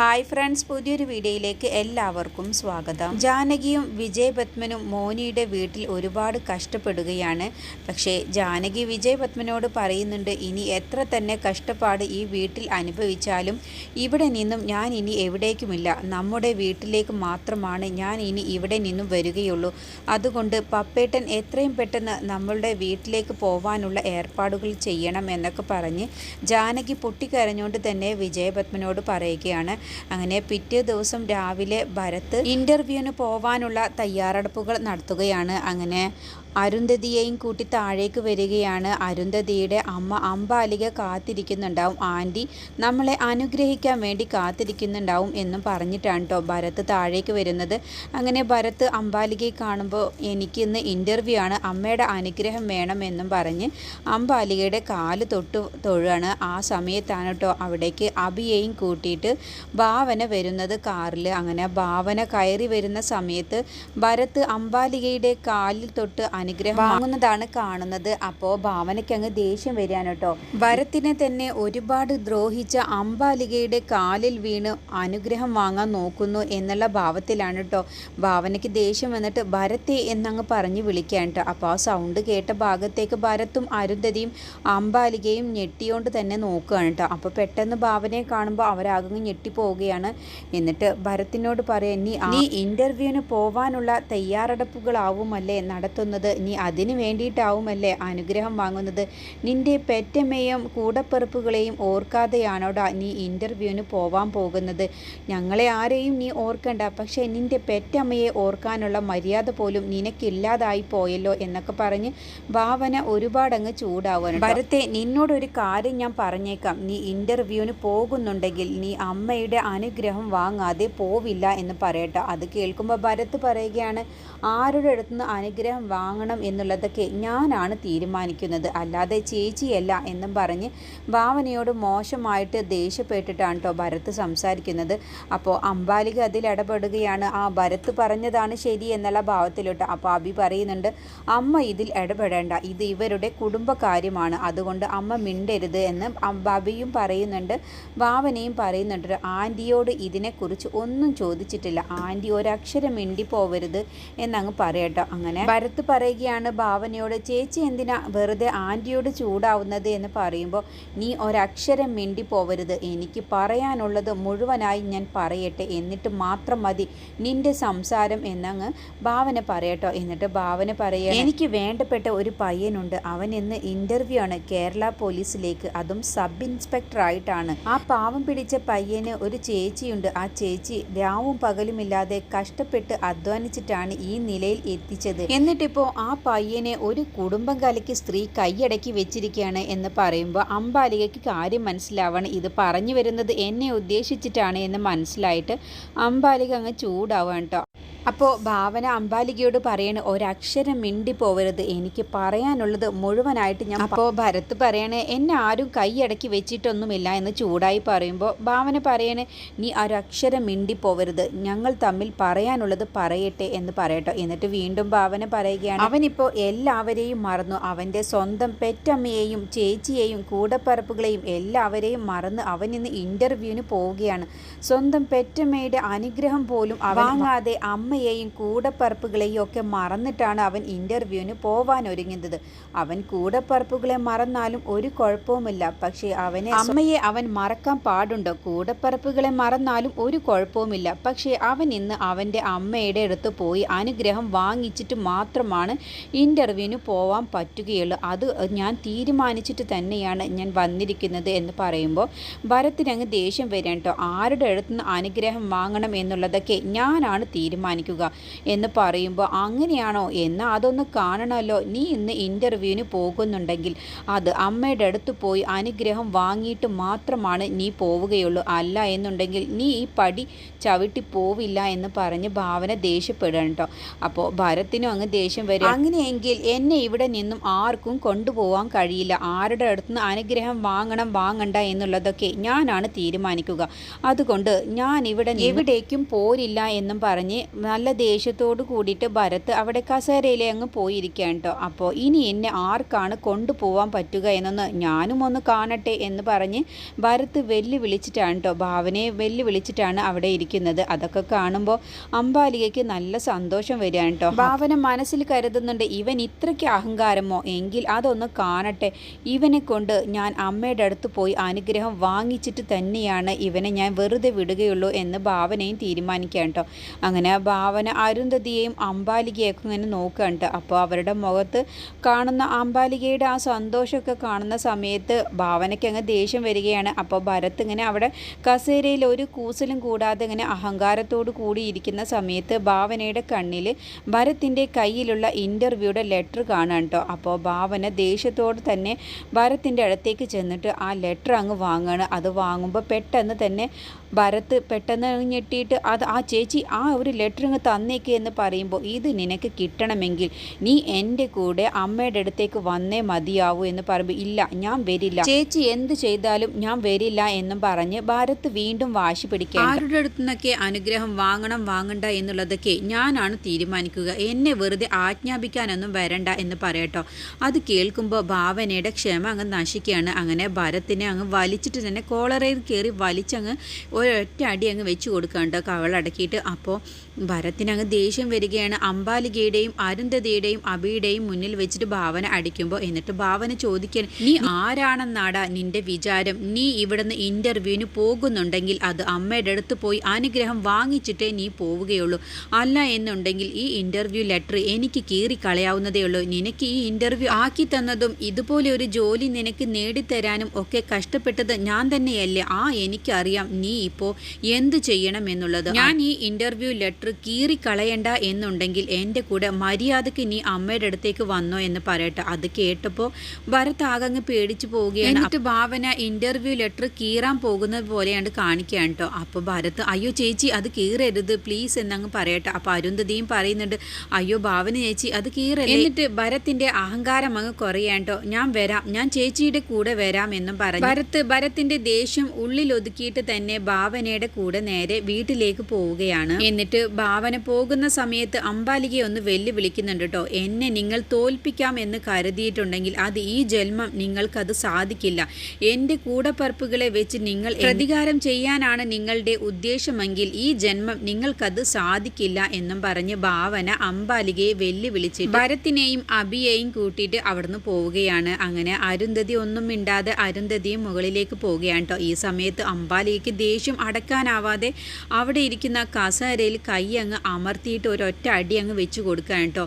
Hi friends പുതിയൊരു വീഡിയോയിലേക്ക് എല്ലാവർക്കും സ്വാഗതം. ജാനകിയും വിജയ് പത്മനും മോനിയുടെ വീട്ടിൽ ഒരുപാട് കഷ്ടപ്പെടുകയാണ്. പക്ഷേ ജാനകി വിജയ് പത്മനോട് പറയുന്നുണ്ട് ഇനി എത്ര തന്നെ കഷ്ടപ്പാട് ഈ വീട്ടിൽ അനുഭവിച്ചാലും ഇവിടെ നിന്നും ഞാൻ ഇനി എവിടേക്കുമില്ല. നമ്മുടെ വീട്ടിലേക്ക് മാത്രമാണ് ഞാൻ ഇനി ഇവിടെ നിന്നും വരികയുള്ളൂ. അതുകൊണ്ട് പപ്പേട്ടൻ എത്രയും പെട്ടെന്ന് നമ്മളുടെ വീട്ടിലേക്ക് പോവാനുള്ള ഏർപ്പാടുകൾ ചെയ്യണം എന്നൊക്കെ പറഞ്ഞ് ജാനകി പൊട്ടിക്കരഞ്ഞുകൊണ്ട് തന്നെ വിജയപത്മനോട് പറയുകയാണ്. അങ്ങനെ പിറ്റേ ദിവസം രാവിലെ ഭരത് ഇന്റർവ്യൂവിന് പോവാനുള്ള തയ്യാറെടുപ്പുകൾ നടത്തുകയാണ്. അങ്ങനെ അരുന്ധതിയെയും കൂട്ടി താഴേക്ക് വരികയാണ്. അരുന്ധതിയുടെ അമ്മ അമ്പാലിക കാത്തിരിക്കുന്നുണ്ടാവും. ആന്റി നമ്മളെ അനുഗ്രഹിക്കാൻ വേണ്ടി കാത്തിരിക്കുന്നുണ്ടാവും എന്നും പറഞ്ഞിട്ടാണ് കേട്ടോ ഭരത് താഴേക്ക് വരുന്നത്. അങ്ങനെ ഭരത് അമ്പാലികയെ കാണുമ്പോൾ എനിക്ക് ഇന്ന് ഇന്റർവ്യൂ ആണ്. അമ്മയുടെ അനുഗ്രഹം വേണം എന്നും പറഞ്ഞ് അമ്പാലികയുടെ കാൽ തൊട്ട് തൊഴുകയാണ് ആ സമയത്താണ് കേട്ടോ അവിടേക്ക് അബിയെയും കൂട്ടിയിട്ട് ഭാവന വരുന്നത് കാറിൽ അങ്ങനെ ഭാവന കയറി വരുന്ന സമയത്ത് ഭരത് അമ്പാലികയുടെ കാലിൽ തൊട്ട് അനുഗ്രഹം വാങ്ങുന്നതാണ് കാണുന്നത്. അപ്പോ ഭാവനയ്ക്ക് അങ്ങ് ദേഷ്യം വരികയാണ് കേട്ടോ. വരത്തിനെ തന്നെ ഒരുപാട് ദ്രോഹിച്ച അമ്പാലികയുടെ കാലിൽ വീണ് അനുഗ്രഹം വാങ്ങാൻ നോക്കുന്നു എന്നുള്ള ഭാവത്തിലാണ് കേട്ടോ. ഭാവനയ്ക്ക് ദേഷ്യം വന്നിട്ട് ഭരത്തെ എന്നങ്ങ് പറഞ്ഞ് വിളിക്കാൻ കേട്ടോ. അപ്പോൾ ആ സൗണ്ട് കേട്ട ഭാഗത്തേക്ക് ഭരത്തും അരുന്ധതിയും അമ്പാലികയും ഞെട്ടിയോണ്ട് തന്നെ നോക്കുകയാണ് കേട്ടോ. അപ്പോൾ പെട്ടെന്ന് ഭാവനയെ കാണുമ്പോൾ അവരാകങ്ങ് ഞെട്ടിപ്പോവുകയാണ്. എന്നിട്ട് ഭരത്തിനോട് പറയാൻ നീ നീ ഇന്റർവ്യൂവിന് പോവാനുള്ള തയ്യാറെടുപ്പുകളാവുമല്ലേ നടത്തുന്നത്? നീ അതിനു വേണ്ടിയിട്ടാവുമല്ലേ അനുഗ്രഹം വാങ്ങുന്നത്? നിന്റെ പെറ്റമ്മയും കൂടപ്പിറപ്പുകളെയും ഓർക്കാതെയാണോടാ നീ ഇന്റർവ്യൂവിന് പോവാൻ പോകുന്നത്? ഞങ്ങളെ ആരെയും നീ ഓർക്കണ്ട. പക്ഷേ നിന്റെ പെറ്റമ്മയെ ഓർക്കാനുള്ള മര്യാദ പോലും നിനക്കില്ലാതായി പോയല്ലോ എന്നൊക്കെ പറഞ്ഞ് ഭാവന ഒരുപാടങ്ങ് ചൂടാവുന്നു ഭരത്തെ നിന്നോടൊരു കാര്യം ഞാൻ പറഞ്ഞേക്കാം. നീ ഇന്റർവ്യൂവിന് പോകുന്നുണ്ടെങ്കിൽ നീ അമ്മയുടെ അനുഗ്രഹം വാങ്ങാതെ പോവില്ല എന്ന് പറയട്ടെ. അത് കേൾക്കുമ്പോൾ ഭരത് പറയുകയാണ് ആരുടെ അടുത്തുനിന്ന് അനുഗ്രഹം വാങ്ങണം എന്നുള്ളതൊക്കെ ഞാനാണ് തീരുമാനിക്കുന്നത്. അല്ലാതെ ചേച്ചിയല്ല എന്നും പറഞ്ഞ് ഭാവനയോട് മോശമായിട്ട് ദേഷ്യപ്പെട്ടിട്ടാണ് കേട്ടോ ഭരത് സംസാരിക്കുന്നത്. അപ്പോൾ അമ്പാലിക അതിൽ ഇടപെടുകയാണ്. ആ ഭരത് പറഞ്ഞതാണ് ശരി എന്നുള്ള ഭാവത്തിലോട്ട് അപ്പോൾ അബി പറയുന്നുണ്ട് അമ്മ ഇതിൽ ഇടപെടേണ്ട. ഇത് ഇവരുടെ കുടുംബകാര്യമാണ്. അതുകൊണ്ട് അമ്മ മിണ്ടരുത് എന്ന് അബിയും പറയുന്നുണ്ട്. ഭാവനയും പറയുന്നുണ്ട് ആന്റിയോട് ഇതിനെക്കുറിച്ച് ഒന്നും ചോദിച്ചിട്ടില്ല. ആന്റി ഒരക്ഷരം മിണ്ടി പോവരുത് എന്നങ്ങ് പറയട്ടോ. അങ്ങനെ ഭരത് പറയുകയാണ് ഭാവനയോട് ചേച്ചി എന്തിനാ വെറുതെ ആന്റിയോട് ചൂടാവുന്നത് എന്ന് പറയുമ്പോൾ നീ ഒരക്ഷരം മിണ്ടി പോവരുത് എനിക്ക് പറയാനുള്ളത് മുഴുവനായി ഞാൻ പറയട്ടെ. എന്നിട്ട് മാത്രം മതി. നിന്റെ സംസാരം എന്നങ്ങ് ഭാവന പറയട്ടോ. എന്നിട്ട് ഭാവന പറയുക എനിക്ക് വേണ്ടപ്പെട്ട ഒരു പയ്യനുണ്ട്. അവൻ ഇന്ന് ഇന്റർവ്യൂ ആണ്. കേരള പോലീസിലേക്ക്. അതും സബ് ഇൻസ്പെക്ടർ ആയിട്ടാണ്. ആ പാവം പിടിച്ച പയ്യന് ഒരു ചേച്ചിയുണ്ട്. ആ ചേച്ചി രാവും പകലുമില്ലാതെ കഷ്ടപ്പെട്ട് അധ്വാനിച്ചിട്ടാണ് ഈ നിലയിൽ എത്തിച്ചത്. എന്നിട്ടിപ്പോൾ ആ പയ്യനെ ഒരു കുടുംബം കലയ്ക്ക് സ്ത്രീ കൈയടക്കി വെച്ചിരിക്കുകയാണ് എന്ന് പറയുമ്പോൾ അമ്പാലികയ്ക്ക് കാര്യം മനസ്സിലാവണം. ഇത് പറഞ്ഞു വരുന്നത് എന്നെ ഉദ്ദേശിച്ചിട്ടാണ് എന്ന് മനസ്സിലായിട്ട് അമ്പാലിക അങ്ങ് ചൂടാവാണ് കേട്ടോ അപ്പോൾ ഭാവന അമ്പാലികയോട് പറയണ ഒരക്ഷരം മിണ്ടി പോവരുത് എനിക്ക് പറയാനുള്ളത് മുഴുവനായിട്ട് ഞാൻ അപ്പോൾ ഭരത് പറയണേ എന്നെ ആരും കൈയടക്കി വെച്ചിട്ടൊന്നുമില്ല എന്ന് ചൂടായി പറയുമ്പോൾ ഭാവന പറയണേ നീ ഒരക്ഷരം മിണ്ടി പോവരുത് ഞങ്ങൾ തമ്മിൽ പറയാനുള്ളത് പറയട്ടെ എന്ന് പറയട്ടോ. എന്നിട്ട് വീണ്ടും ഭാവന പറയുകയാണ് അവനിപ്പോൾ എല്ലാവരെയും മറന്നു. അവന്റെ സ്വന്തം പെറ്റമ്മയെയും ചേച്ചിയെയും കൂടപ്പറപ്പുകളെയും എല്ലാവരെയും മറന്ന് അവൻ ഇന്ന് ഇന്റർവ്യൂവിന് പോവുകയാണ്. സ്വന്തം പെറ്റമ്മയുടെ അനുഗ്രഹം പോലും വാങ്ങാതെ അമ്മയെയും കൂടപ്പറപ്പുകളെയും ഒക്കെ മറന്നിട്ടാണ് അവൻ ഇന്റർവ്യൂവിന് പോവാൻ ഒരുങ്ങുന്നത്. അവൻ കൂടപ്പറപ്പുകളെ മറന്നാലും ഒരു കുഴപ്പവുമില്ല. പക്ഷേ അവനെ അമ്മയെ അവൻ മറക്കാൻ പാടുണ്ടോ? കൂടപ്പറപ്പുകളെ മറന്നാലും ഒരു കുഴപ്പവുമില്ല. പക്ഷേ അവൻ ഇന്ന് അവന്റെ അമ്മയുടെ അടുത്ത് പോയി അനുഗ്രഹം വാങ്ങിച്ചിട്ട് മാത്രമാണ് ഇന്റർവ്യൂവിന് പോവാൻ പറ്റുകയുള്ളൂ. അത് ഞാൻ തീരുമാനിച്ചിട്ട് തന്നെയാണ് ഞാൻ വന്നിരിക്കുന്നത് എന്ന് പറയുമ്പോൾ ഭരത്തിനങ്ങ് ദേഷ്യം വരാൻ കേട്ടോ ആരുടെ അടുത്തുനിന്ന് അനുഗ്രഹം വാങ്ങണം എന്നുള്ളതൊക്കെ ഞാനാണ് തീരുമാനിക്കുക എന്ന് പറയുമ്പോൾ അങ്ങനെയാണോ? എന്നാൽ അതൊന്ന് കാണണമല്ലോ. നീ ഇന്ന് ഇന്റർവ്യൂവിന് പോകുന്നുണ്ടെങ്കിൽ അത് അമ്മയുടെ അടുത്ത് പോയി അനുഗ്രഹം വാങ്ങിയിട്ട് മാത്രമാണ് നീ പോവുകയുള്ളൂ. അല്ല എന്നുണ്ടെങ്കിൽ നീ ഈ പടി ചവിട്ടി പോവില്ല എന്ന് പറഞ്ഞ് ഭാവന ദേഷ്യപ്പെടുകയാണ് കേട്ടോ അപ്പോൾ ഭരത്തിനും അങ്ങ് ദേഷ്യം വരും അങ്ങനെയെങ്കിൽ എന്നെ ഇവിടെ നിന്നും ആർക്കും കൊണ്ടുപോകാൻ കഴിയില്ല. ആരുടെ അടുത്തുനിന്ന് അനുഗ്രഹം വാങ്ങണം വാങ്ങണ്ട എന്നുള്ളതൊക്കെ ഞാനാണ് തീരുമാനിക്കുക. അതുകൊണ്ട് ഞാൻ ഇവിടെ എവിടേക്കും പോരില്ല എന്നും പറഞ്ഞ് നല്ല ദേഷ്യത്തോട് കൂടിയിട്ട് ഭരത് അവിടെ കസേരയിലെ അങ്ങ് പോയിരിക്കുകയാണ് കേട്ടോ. അപ്പോൾ ഇനി എന്നെ ആർക്കാണ് കൊണ്ടുപോകാൻ പറ്റുക എന്നൊന്ന് ഞാനും ഒന്ന് കാണട്ടെ എന്ന് പറഞ്ഞ് ഭരത് വെല്ലു വിളിച്ചിട്ടാണ് കേട്ടോ. ഭാവനയെ വെല്ലു വിളിച്ചിട്ടാണ് അവിടെ ഇരിക്കുന്നത്. അതൊക്കെ കാണുമ്പോൾ അമ്പാലികയ്ക്ക് നല്ല സന്തോഷം വരികയാണ് കേട്ടോ. ഭാവന മനസ്സിൽ കരുതുന്നുണ്ട് ഇവൻ ഇത്രയ്ക്ക് അഹങ്കാരമോ? എങ്കിൽ അതൊന്ന് കാണട്ടെ. ഇവനെ കൊണ്ട് ഞാൻ അമ്മയുടെ അടുത്ത് പോയി അനുഗ്രഹം വാങ്ങിച്ചിട്ട് തന്നെയാണ് ഇവനെ ഞാൻ വെറുതെ വിടുകയുള്ളൂ എന്ന് ഭാവനയും തീരുമാനിക്കാം കേട്ടോ. അങ്ങനെ ഭാവന അരുന്ധതിയെയും അമ്പാലികയൊക്കെ ഇങ്ങനെ നോക്കുകയുണ്ട് അപ്പോൾ അവരുടെ മുഖത്ത് കാണുന്ന അമ്പാലികയുടെ ആ സന്തോഷമൊക്കെ കാണുന്ന സമയത്ത് ഭാവനയ്ക്ക് അങ്ങ് ദേഷ്യം വരികയാണ്. അപ്പോൾ ഭരത് ഇങ്ങനെ അവിടെ കസേരയിൽ ഒരു കൂസലും കൂടാതെ ഇങ്ങനെ അഹങ്കാരത്തോടു കൂടിയിരിക്കുന്ന സമയത്ത് ഭാവനയുടെ കണ്ണിൽ ഭരത്തിന്റെ കയ്യിലുള്ള ഇന്റർവ്യൂയുടെ ലെറ്റർ കാണാൻ കേട്ടോ. അപ്പോൾ ഭാവന ദേഷ്യത്തോട് തന്നെ ഭരത്തിന്റെ അടുത്തേക്ക് ചെന്നിട്ട് ആ ലെറ്റർ അങ്ങ് വാങ്ങുകയാണ് അത് വാങ്ങുമ്പോൾ പെട്ടെന്ന് തന്നെ ഭരത് പെട്ടെന്ന് ഞെട്ടിയിട്ട് അത് ആ ചേച്ചി ആ ഒരു ലെറ്റർ ഇങ്ങ് തന്നേക്ക് എന്ന് പറയുമ്പോൾ ഇത് നിനക്ക് കിട്ടണമെങ്കിൽ നീ എന്റെ കൂടെ അമ്മയുടെ അടുത്തേക്ക് വന്നേ മതിയാവൂ എന്ന് പറയുമ്പോൾ ഇല്ല ഞാൻ വരില്ല. ചേച്ചി എന്ത് ചെയ്താലും ഞാൻ വരില്ല എന്നും പറഞ്ഞ് ഭാരത് വീണ്ടും വാശി പിടിക്കുക ആരുടെ അടുത്തു നിന്നൊക്കെ അനുഗ്രഹം വാങ്ങണം വാങ്ങണ്ട എന്നുള്ളതൊക്കെ ഞാനാണ് തീരുമാനിക്കുക. എന്നെ വെറുതെ ആജ്ഞാപിക്കാനൊന്നും വരണ്ട എന്ന് പറയട്ടോ. അത് കേൾക്കുമ്പോൾ ഭാവനയുടെ ക്ഷമ അങ്ങ് നശിക്കുകയാണ്. അങ്ങനെ ഭരത്തിനെ അങ്ങ് വലിച്ചിട്ട് തന്നെ കോളറയിൽ കയറി വലിച്ചങ്ങ് ഒരൊറ്റ അടി അങ്ങ് വെച്ച് കൊടുക്കാണ്ട് കവളടക്കിയിട്ട് അപ്പോൾ ഭരത്തിനങ്ങ് ദേഷ്യം വരികയാണ്. അമ്പാലികയുടെയും അരുന്ധതിയുടെയും അബിയുടെയും മുന്നിൽ വെച്ചിട്ട് ഭാവന അടിക്കുമ്പോൾ എന്നിട്ട് ഭാവന ചോദിക്കാൻ നീ ആരാണെന്നാടാ നിന്റെ വിചാരം? നീ ഇവിടുന്ന് ഇന്റർവ്യൂവിന് പോകുന്നുണ്ടെങ്കിൽ അത് അമ്മയുടെ അടുത്ത് പോയി അനുഗ്രഹം വാങ്ങിച്ചിട്ടേ നീ പോവുകയുള്ളൂ. അല്ല എന്നുണ്ടെങ്കിൽ ഈ ഇന്റർവ്യൂ ലെറ്റർ എനിക്ക് കീറി കളയാവുന്നതേ ഉള്ളൂ. നിനക്ക് ഈ ഇന്റർവ്യൂ ആക്കി തന്നതും ഇതുപോലെ ഒരു ജോലി നിനക്ക് നേടിത്തരാനും ഒക്കെ കഷ്ടപ്പെട്ടത് ഞാൻ തന്നെയല്ലേ? ആ എനിക്കറിയാം. നീ ഇപ്പോൾ എന്ത് ചെയ്യണം എന്നുള്ളത്. ഞാൻ ഈ ഇന്റർവ്യൂ ലെറ്റർ കീറി കളയണ്ട എന്നുണ്ടെങ്കിൽ എന്റെ കൂടെ മര്യാദയ്ക്ക് ഇനി അമ്മയുടെ അടുത്തേക്ക് വന്നോ എന്ന് പറയട്ടെ. അത് കേട്ടപ്പോൾ ഭരത് ആകങ്ങ് പേടിച്ചു പോവുകയാണ്. എന്നിട്ട് ഭാവന ഇന്റർവ്യൂ ലെറ്റർ കീറാൻ പോകുന്നത് പോലെയാണ് കാണിക്കുകയാണ് കേട്ടോ അപ്പോൾ ഭരത് അയ്യോ ചേച്ചി അത് കീറരുത്. പ്ലീസ് എന്നങ്ങ് പറയട്ടെ. അപ്പോൾ അരുന്ധതിയും പറയുന്നുണ്ട് അയ്യോ ഭാവന ചേച്ചി അത് കീറരുത്. എന്നിട്ട് ഭരത്തിന്റെ അഹങ്കാരം അങ്ങ് കുറയാണ്ടോ ഞാൻ വരാം. ഞാൻ ചേച്ചിയുടെ കൂടെ വരാം എന്നും പറഞ്ഞു. ഭരത് ഭരത്തിന്റെ ദേഷ്യം ഉള്ളിൽ ഒതുക്കിയിട്ട് തന്നെ ഭാവനയുടെ കൂടെ നേരെ വീട്ടിലേക്ക് പോവുകയാണ്. എന്നിട്ട് ഭാവന പോകുന്ന സമയത്ത് അമ്പാലികയെ ഒന്ന് വെല്ലുവിളിക്കുന്നുണ്ട് കേട്ടോ എന്നെ നിങ്ങൾ തോൽപ്പിക്കാം എന്ന് കരുതിയിട്ടുണ്ടെങ്കിൽ അത് ഈ ജന്മം നിങ്ങൾക്കത് സാധിക്കില്ല. എന്റെ കൂടപ്പറപ്പുകളെ വെച്ച് നിങ്ങൾ പ്രതികാരം ചെയ്യാനാണ് നിങ്ങളുടെ ഉദ്ദേശമെങ്കിൽ ഈ ജന്മം നിങ്ങൾക്കത് സാധിക്കില്ല എന്നും പറഞ്ഞ് ഭാവന അമ്പാലികയെ വെല്ലുവിളിച്ച് ഭരത്തിനെയും അബിയെയും കൂട്ടിയിട്ട് അവിടുന്ന് പോവുകയാണ്. അങ്ങനെ അരുന്ധതി ഒന്നും മിണ്ടാതെ അരുന്ധതിയും മുകളിലേക്ക് പോവുകയാണ് കേട്ടോ ഈ സമയത്ത് അമ്പാലികയ്ക്ക് ദേഷ്യം അടക്കാനാവാതെ അവിടെ ഇരിക്കുന്ന കസേരയിൽ കൈ അങ്ങ് അമർത്തിയിട്ട് ഒരൊറ്റ അടി അങ്ങ് വെച്ച് കൊടുക്കാൻ കേട്ടോ.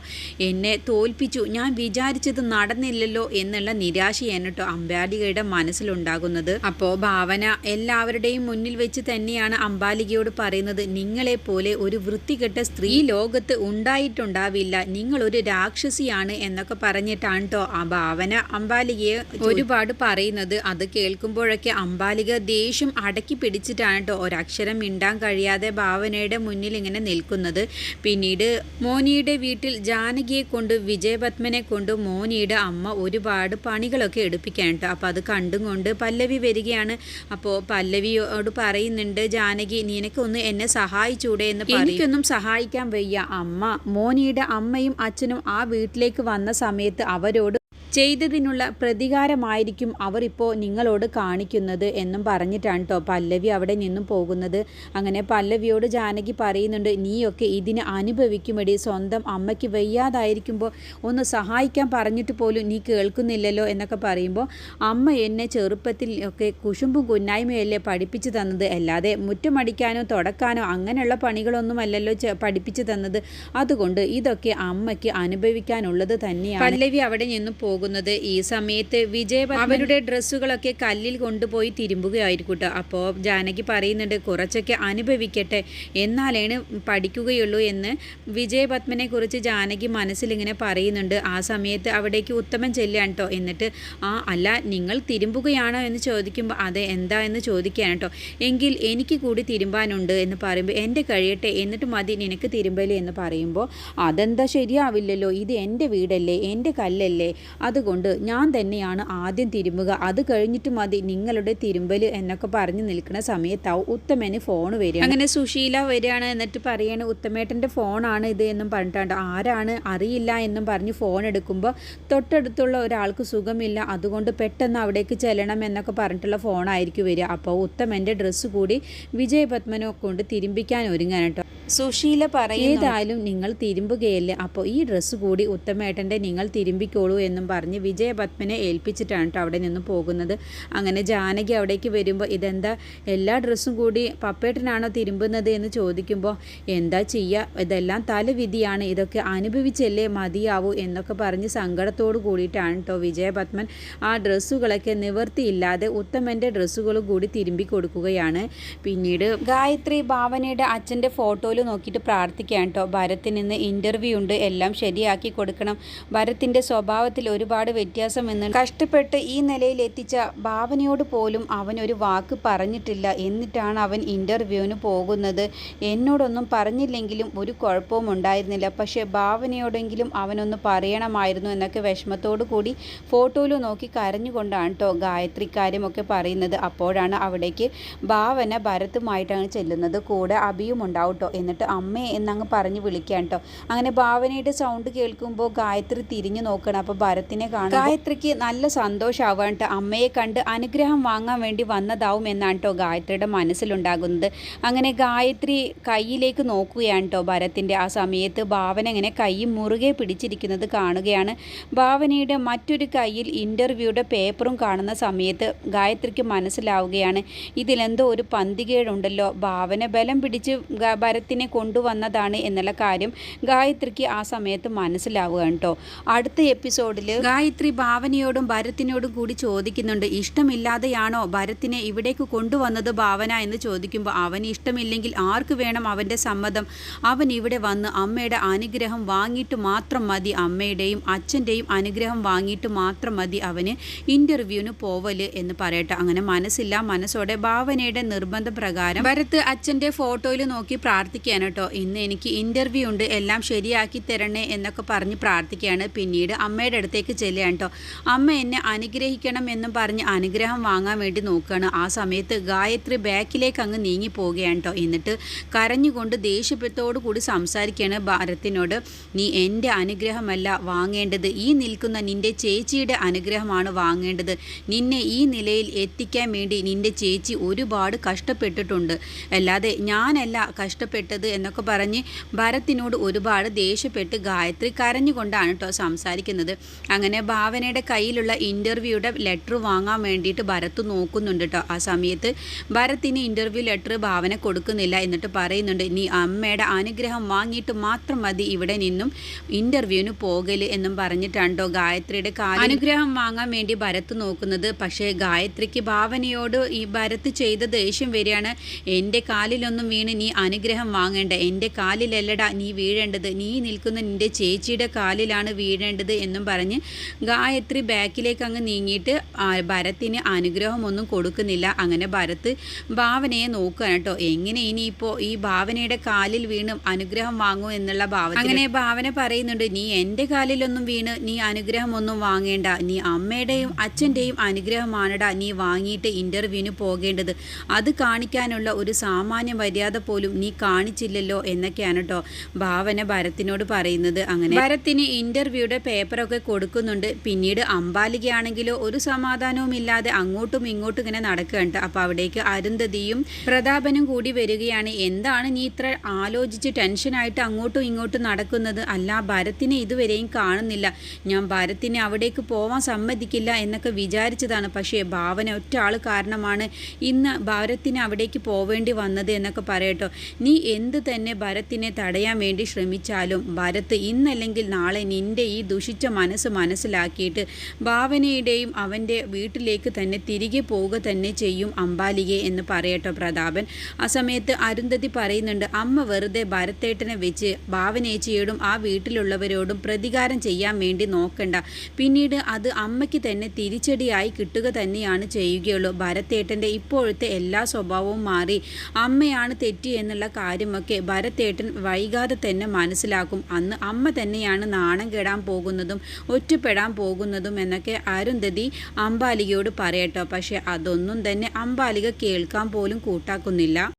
എന്നെ തോൽപ്പിച്ചു. ഞാൻ വിചാരിച്ചത് നടന്നില്ലല്ലോ എന്നുള്ള നിരാശയാണ് കേട്ടോ അമ്പാലികയുടെ മനസ്സിലുണ്ടാകുന്നത്. അപ്പോൾ ഭാവന എല്ലാവരുടെയും മുന്നിൽ വെച്ച് തന്നെയാണ് അമ്പാലികയോട് പറയുന്നത്. നിങ്ങളെപ്പോലെ ഒരു വൃത്തികെട്ട സ്ത്രീ ലോകത്ത് ഉണ്ടായിട്ടുണ്ടാവില്ല. നിങ്ങൾ ഒരു രാക്ഷസിയാണ് എന്നൊക്കെ പറഞ്ഞിട്ടാണ് കേട്ടോ ആ ഭാവന അമ്പാലികയെ ഒരുപാട് പറയുന്നത്. അത് കേൾക്കുമ്പോഴൊക്കെ അമ്പാലിക ദേഷ്യം അടക്കി പിടിച്ചിട്ടാണ് കേട്ടോ ഒരക്ഷരം മിണ്ടാൻ കഴിയാതെ ഭാവനയുടെ മുന്നിൽ ഇങ്ങനെ നിൽക്കുന്നത്. പിന്നീട് മോനിയുടെ വീട്ടിൽ ജാനകിയെ കൊണ്ട് വിജയപത്മനെ കൊണ്ട് മോനിയുടെ അമ്മ ഒരുപാട് പണികളൊക്കെ എടുപ്പിക്കാൻ കേട്ടോ അപ്പോൾ അത് കണ്ടും കൊണ്ട് പല്ലവി വരികയാണ്. അപ്പോൾ പല്ലവിയോട് പറയുന്നുണ്ട് ജാനകി നിനക്കൊന്ന് എന്നെ സഹായിച്ചൂടെ എന്ന് എനിക്കൊന്നും സഹായിക്കാൻ വയ്യ. അമ്മ മോനിയുടെ അമ്മയും അച്ഛനും ആ വീട്ടിലേക്ക് വന്ന സമയത്ത് അവരോട് ചെയ്തതിനുള്ള പ്രതികാരമായിരിക്കും അവരിപ്പോൾ നിങ്ങളോട് കാണിക്കുന്നത് എന്നും പറഞ്ഞിട്ടാണ് കേട്ടോ പല്ലവി അവിടെ നിന്നും പോകുന്നത്. അങ്ങനെ പല്ലവിയോട് ജാനകി പറയുന്നുണ്ട് നീയൊക്കെ ഇതിന് അനുഭവിക്കുമടി. സ്വന്തം അമ്മയ്ക്ക് വയ്യാതായിരിക്കുമ്പോൾ ഒന്ന് സഹായിക്കാൻ പറഞ്ഞിട്ട് പോലും നീ കേൾക്കുന്നില്ലല്ലോ എന്നൊക്കെ പറയുമ്പോൾ അമ്മ എന്നെ ചെറുപ്പത്തിൽ ഒക്കെ കുശുമ്പും കുന്നായ്മയല്ലേ പഠിപ്പിച്ചു തന്നത്? അല്ലാതെ മുറ്റമടിക്കാനോ തുടക്കാനോ അങ്ങനെയുള്ള പണികളൊന്നുമല്ലല്ലോ പഠിപ്പിച്ചു തന്നത്. അതുകൊണ്ട് ഇതൊക്കെ അമ്മയ്ക്ക് അനുഭവിക്കാനുള്ളത് തന്നെയാണ്. പല്ലവി അവിടെ നിന്ന് പോകുന്നത്. ഈ സമയത്ത് വിജയ അവരുടെ ഡ്രസ്സുകളൊക്കെ കല്ലിൽ കൊണ്ടുപോയി തിരുമ്പുകയായിരിക്കും കേട്ടോ. അപ്പോൾ ജാനകി പറയുന്നുണ്ട് കുറച്ചൊക്കെ അനുഭവിക്കട്ടെ എന്നാലാണ് പഠിക്കുകയുള്ളൂ എന്ന് വിജയപത്മനെ കുറിച്ച് ജാനകി മനസ്സിലിങ്ങനെ പറയുന്നുണ്ട്. ആ സമയത്ത് അവിടേക്ക് ഉത്തമൻ ചെല്ലുകയാണ് കേട്ടോ. എന്നിട്ട് ആ അല്ല നിങ്ങൾ തിരുമ്പുകയാണോ എന്ന് ചോദിക്കുമ്പോൾ അതെ എന്താ എന്ന് ചോദിക്കുകയാണ് കേട്ടോ. എങ്കിൽ എനിക്ക് കൂടി തിരുമ്പാനുണ്ട് എന്ന് പറയുമ്പോൾ എന്റെ കഴിയട്ടെ എന്നിട്ട് മതി നിനക്ക് തിരുമ്പൽ എന്ന് പറയുമ്പോൾ അതെന്താ ശരിയാവില്ലല്ലോ. ഇത് എന്റെ വീടല്ലേ എന്റെ കല്ലല്ലേ. അതുകൊണ്ട് ഞാൻ തന്നെയാണ് ആദ്യം തിരുമ്പുക. അത് കഴിഞ്ഞിട്ട് മതി. നിങ്ങളുടെ തിരുമ്പൽ എന്നൊക്കെ പറഞ്ഞു നിൽക്കുന്ന സമയത്താവും ഉത്തമന് ഫോൺ വരിക. അങ്ങനെ സുശീല വരികയാണ് എന്നിട്ട് പറയാണ് ഉത്തമേട്ടന്റെ ഫോണാണ് ഇത് എന്നും പറഞ്ഞിട്ടുണ്ട് ആരാണ്? അറിയില്ല എന്നും പറഞ്ഞ് ഫോൺ എടുക്കുമ്പോൾ തൊട്ടടുത്തുള്ള ഒരാൾക്ക് സുഖമില്ല. അതുകൊണ്ട് പെട്ടെന്ന് അവിടേക്ക് ചെല്ലണം എന്നൊക്കെ പറഞ്ഞിട്ടുള്ള ഫോണായിരിക്കും വരിക. അപ്പോൾ ഉത്തമന്റെ ഡ്രസ്സ് കൂടി വിജയപത്മനെ കൊണ്ട് തിരുമ്പിക്കാൻ ഒരുങ്ങാൻ സുശീല പറയും ഏതായാലും നിങ്ങൾ തിരുമ്പുകയല്ലേ? അപ്പോൾ ഈ ഡ്രസ്സ് കൂടി ഉത്തമേട്ടന്റെ നിങ്ങൾ തിരുമ്പിക്കോളൂ എന്നും പറഞ്ഞ് വിജയപത്മനെ ഏൽപ്പിച്ചിട്ടാണ് കേട്ടോ അവിടെ നിന്ന് പോകുന്നത്. അങ്ങനെ ജാനകി അവിടേക്ക് വരുമ്പോൾ ഇതെന്താ? എല്ലാ ഡ്രസ്സും കൂടി പപ്പേട്ടനാണോ തിരുമ്പുന്നത് എന്ന് ചോദിക്കുമ്പോൾ എന്താ ചെയ്യുക ഇതെല്ലാം തലവിധിയാണ്. ഇതൊക്കെ അനുഭവിച്ചല്ലേ മതിയാവൂ? എന്നൊക്കെ പറഞ്ഞ് സങ്കടത്തോട് കൂടിയിട്ടാണ് കേട്ടോ വിജയപത്മൻ ആ ഡ്രസ്സുകളൊക്കെ നിവർത്തിയില്ലാതെ ഉത്തമന്റെ ഡ്രസ്സുകൾ കൂടി തിരുമ്പി കൊടുക്കുകയാണ് പിന്നീട് ഗായത്രി ഭാവനയുടെ അച്ഛന്റെ ഫോട്ടോയിൽ നോക്കിയിട്ട് പ്രാർത്ഥിക്കുകയാണ് കേട്ടോ. ഭരത്തിന് ഇന്ന് ഇന്റർവ്യൂ ഉണ്ട്. എല്ലാം ശരിയാക്കി കൊടുക്കണം. ഭരത്തിന്റെ സ്വഭാവത്തിൽ ഒരുപാട് വ്യത്യാസം എന്ന് കഷ്ടപ്പെട്ട് ഈ നിലയിൽ എത്തിച്ച ഭാവനയോട് പോലും അവൻ ഒരു വാക്ക് പറഞ്ഞിട്ടില്ല. എന്നിട്ടാണ് അവൻ ഇന്റർവ്യൂവിന് പോകുന്നത്. എന്നോടൊന്നും പറഞ്ഞില്ലെങ്കിലും ഒരു കുഴപ്പവും ഉണ്ടായിരുന്നില്ല. പക്ഷേ ഭാവനയോടെങ്കിലും അവനൊന്ന് പറയണമായിരുന്നു എന്നൊക്കെ വിഷമത്തോടു കൂടി ഫോട്ടോയിൽ നോക്കി കരഞ്ഞുകൊണ്ടാണ് കേട്ടോ ഗായത്രി കാര്യമൊക്കെ പറയുന്നത്. അപ്പോഴാണ് അവിടേക്ക് ഭാവന ഭരത്തുമായിട്ടാണ് ചെല്ലുന്നത്. കൂടെ അഭിയും ഉണ്ടാവും കേട്ടോ. എന്നിട്ട് അമ്മേ എന്നങ്ങ് പറഞ്ഞ് വിളിക്കാൻ കേട്ടോ അങ്ങനെ ഭാവനയുടെ സൗണ്ട് കേൾക്കുമ്പോൾ ഗായത്രി തിരിഞ്ഞു നോക്കണം. അപ്പോൾ ഭരത്തിനെ കാണും ഗായത്രിക്ക് നല്ല സന്തോഷമാവാൻ കേട്ടോ അമ്മയെ കണ്ട് അനുഗ്രഹം വാങ്ങാൻ വേണ്ടി വന്നതാവും എന്നാണ് കേട്ടോ ഗായത്രിയുടെ മനസ്സിലുണ്ടാകുന്നത്. അങ്ങനെ ഗായത്രി കയ്യിലേക്ക് നോക്കുകയാണ് കേട്ടോ ഭരത്തിന്റെ ആ സമയത്ത് ഭാവന ഇങ്ങനെ കൈ മുറുകെ പിടിച്ചിരിക്കുന്നത് കാണുകയാണ്. ഭാവനയുടെ മറ്റൊരു കയ്യിൽ ഇന്റർവ്യൂയുടെ പേപ്പറും കാണുന്ന സമയത്ത് ഗായത്രിക്ക് മനസ്സിലാവുകയാണ്. ഇതിലെന്തോ ഒരു പന്തികേടുണ്ടല്ലോ. ഭാവന ബലം പിടിച്ച് ഗ- ഭരത്തിനെ കൊണ്ടുവന്നതാണ് എന്നുള്ള കാര്യം ഗായത്രിക്ക് ആ സമയത്ത് മനസ്സിലാവുക കേട്ടോ അടുത്ത എപ്പിസോഡിൽ ഗായത്രി ഭാവനയോടും ഭരത്തിനോടും കൂടി ചോദിക്കുന്നുണ്ട് ഇഷ്ടമില്ലാതെയാണോ ഭരത്തിനെ ഇവിടേക്ക് കൊണ്ടുവന്നത് ഭാവന? എന്ന് ചോദിക്കുമ്പോൾ അവന് ഇഷ്ടമില്ലെങ്കിൽ ആർക്ക് വേണം അവന്റെ സമ്മതം? അവൻ ഇവിടെ വന്ന് അമ്മയുടെ അനുഗ്രഹം വാങ്ങിയിട്ട് മാത്രം മതി അമ്മയുടെയും അച്ഛന്റെയും അനുഗ്രഹം വാങ്ങിയിട്ട് മാത്രം മതി അവന് ഇന്റർവ്യൂവിന് പോവൽ എന്ന് പറയട്ടെ. അങ്ങനെ മനസ്സില്ല മനസ്സോടെ ഭാവനയുടെ നിർബന്ധ പ്രകാരം ഭരത്ത് അച്ഛന്റെ ഫോട്ടോയിൽ നോക്കി പ്രാർത്ഥിക്കുകയാണ് കേട്ടോ. ഇന്ന് എനിക്ക് ഇന്റർവ്യൂ ഉണ്ട്. എല്ലാം ശരിയാക്കി തരണേ എന്നൊക്കെ പറഞ്ഞ് പ്രാർത്ഥിക്കുകയാണ്. പിന്നീട് അമ്മയുടെ അടുത്തേക്ക് ചെല്ലുകയാണ് കേട്ടോ. അമ്മ എന്നെ അനുഗ്രഹിക്കണം എന്നും പറഞ്ഞ് അനുഗ്രഹം വാങ്ങാൻ വേണ്ടി നോക്കുകയാണ്. ആ സമയത്ത് ഗായത്രി ബാക്കിലേക്ക് അങ്ങ് നീങ്ങി പോവുകയാണ് കേട്ടോ. എന്നിട്ട് കരഞ്ഞുകൊണ്ട് ദേഷ്യത്തോടു കൂടി സംസാരിക്കുകയാണ് ഭാരത്തിനോട് നീ എന്റെ അനുഗ്രഹമല്ല വാങ്ങേണ്ടത്. ഈ നിൽക്കുന്ന നിന്റെ ചേച്ചിയുടെ അനുഗ്രഹമാണ് വാങ്ങേണ്ടത്. നിന്നെ ഈ നിലയിൽ എത്തിക്കാൻ വേണ്ടി നിന്റെ ചേച്ചി ഒരുപാട് കഷ്ടപ്പെട്ടിട്ടുണ്ട്. അല്ലാതെ ഞാനല്ല കഷ്ടപ്പെട്ടത് എന്നൊക്കെ പറഞ്ഞ് ഭരത്തിനോട് ഒരുപാട് ദേഷ്യപ്പെട്ട് ഗായത്രി കരഞ്ഞുകൊണ്ടാണ് കേട്ടോ സംസാരിക്കുന്നത്. അങ്ങനെ ഭാവനയുടെ കയ്യിലുള്ള ഇന്റർവ്യൂയുടെ ലെറ്റർ വാങ്ങാൻ വേണ്ടിയിട്ട് ഭരത്ത് നോക്കുന്നുണ്ട് കേട്ടോ. ആ സമയത്ത് ഭരത്തിന് ഇന്റർവ്യൂ ലെറ്റർ ഭാവന കൊടുക്കുന്നില്ല എന്നിട്ട് പറയുന്നുണ്ട് നീ അമ്മയുടെ അനുഗ്രഹം വാങ്ങിയിട്ട് മാത്രം മതി ഇവിടെ നിന്നും ഇന്റർവ്യൂവിന് പോകൽ എന്നും പറഞ്ഞിട്ടാണ് കേട്ടോ ഗായത്രിയുടെ അനുഗ്രഹം വാങ്ങാൻ വേണ്ടി ഭരത്ത് നോക്കുന്നത്. പക്ഷേ ഗായത്രിക്ക് ഭാവനയോട് ഈ ഭരത്ത് ചെയ്ത ദേഷ്യം വരികയാണ് എന്റെ കാലിലൊന്നും വീണ് നീ അനുഗ്രഹം വാങ്ങേണ്ട? എന്റെ കാലിലല്ലടാ നീ വീഴേണ്ടത്. നീ നിൽക്കുന്ന നിന്റെ ചേച്ചിയുടെ കാലിലാണ് വീഴേണ്ടത് എന്നും പറഞ്ഞ് ഗായത്രി ബാക്കിലേക്ക് അങ്ങ് നീങ്ങിയിട്ട് ഭരത്തിന് അനുഗ്രഹമൊന്നും കൊടുക്കുന്നില്ല. അങ്ങനെ ഭരത്ത് ഭാവനയെ നോക്കുകയാണ് കേട്ടോ. എങ്ങനെ ഇനിയിപ്പോൾ ഈ ഭാവനയുടെ കാലിൽ വീണ് അനുഗ്രഹം വാങ്ങും എന്നുള്ള ഭാവന അങ്ങനെ ഭാവന പറയുന്നുണ്ട് നീ എന്റെ കാലിലൊന്നും വീണ് നീ അനുഗ്രഹമൊന്നും വാങ്ങേണ്ട. നീ അമ്മയുടെയും അച്ഛന്റെയും അനുഗ്രഹമാണടാ നീ വാങ്ങിയിട്ട് ഇന്റർവ്യൂവിന് പോകേണ്ടത്. അത് കാണിക്കാനുള്ള ഒരു സാമാന്യ മര്യാദ പോലും നീ കാണിച്ചില്ലല്ലോ എന്നൊക്കെയാണ് കേട്ടോ ഭാവന ഭരത്തിനോട് പറയുന്നത്. അങ്ങനെ ഭരത്തിന് ഇന്റർവ്യൂയുടെ പേപ്പറൊക്കെ കൊടുക്കുന്നുണ്ട്. പിന്നീട് അമ്പാലികയാണെങ്കിലോ ഒരു സമാധാനവും ഇല്ലാതെ അങ്ങോട്ടും ഇങ്ങോട്ടും ഇങ്ങനെ നടക്കുകയുണ്ട് അപ്പോൾ അവിടേക്ക് അരുന്ധതിയും പ്രതാപനും കൂടി വരികയാണ്. എന്താണ് നീ ഇത്ര ആലോചിച്ച് ടെൻഷനായിട്ട് അങ്ങോട്ടും ഇങ്ങോട്ടും നടക്കുന്നത്? അല്ല ഭരത്തിനെ ഇതുവരെയും കാണുന്നില്ല. ഞാൻ ഭരത്തിനെ അവിടേക്ക് പോവാൻ സമ്മതിക്കില്ല എന്നൊക്കെ വിചാരിച്ചതാണ്. പക്ഷേ ഭാവന ഒറ്റ ആൾ കാരണമാണ് ഇന്ന് ഭരത്തിന് അവിടേക്ക് പോവേണ്ടി വന്നത് എന്നൊക്കെ പറയട്ടോ. നീ എന്ത് തന്നെ ഭരത്തിനെ തടയാൻ വേണ്ടി ശ്രമിച്ചാലും ഭരത്ത് ഇന്നല്ലെങ്കിൽ നാളെ നിന്റെ ഈ ദുഷിച്ച മനസ്സ് മനസ്സിലാക്കിയിട്ട് ഭാവനയുടെയും അവന്റെ വീട്ടിലേക്ക് തന്നെ തിരികെ പോവുക തന്നെ ചെയ്യും അമ്പാലികെ എന്ന് പറയട്ടോ പ്രതാപൻ. ആ സമയത്ത് അരുന്ധതി പറയുന്നുണ്ട് അമ്മ വെറുതെ ഭരത്തേട്ടനെ വെച്ച് ഭാവനേച്ചിയോടും ആ വീട്ടിലുള്ളവരോടും പ്രതികാരം ചെയ്യാൻ വേണ്ടി നോക്കണ്ട. പിന്നീട് അത് അമ്മയ്ക്ക് തന്നെ തിരിച്ചടിയായി കിട്ടുക തന്നെയാണ് ചെയ്യുകയുള്ളൂ. ഭരത്തേട്ടന്റെ ഇപ്പോഴത്തെ എല്ലാ സ്വഭാവവും മാറി അമ്മയാണ് തെറ്റി എന്നുള്ള കാര്യം കാര്യവുമൊക്കെ ഭരത്തേട്ടൻ വൈകാതെ തന്നെ മനസ്സിലാക്കും. അന്ന് അമ്മ തന്നെയാണ് നാണം കെടാൻ പോകുന്നതും ഒറ്റപ്പെടാൻ പോകുന്നതും എന്നൊക്കെ അരുന്ധതി അമ്പാലികയോട് പറയട്ടോ. പക്ഷെ അതൊന്നും തന്നെ അമ്പാലിക കേൾക്കാൻ പോലും കൂട്ടാക്കുന്നില്ല.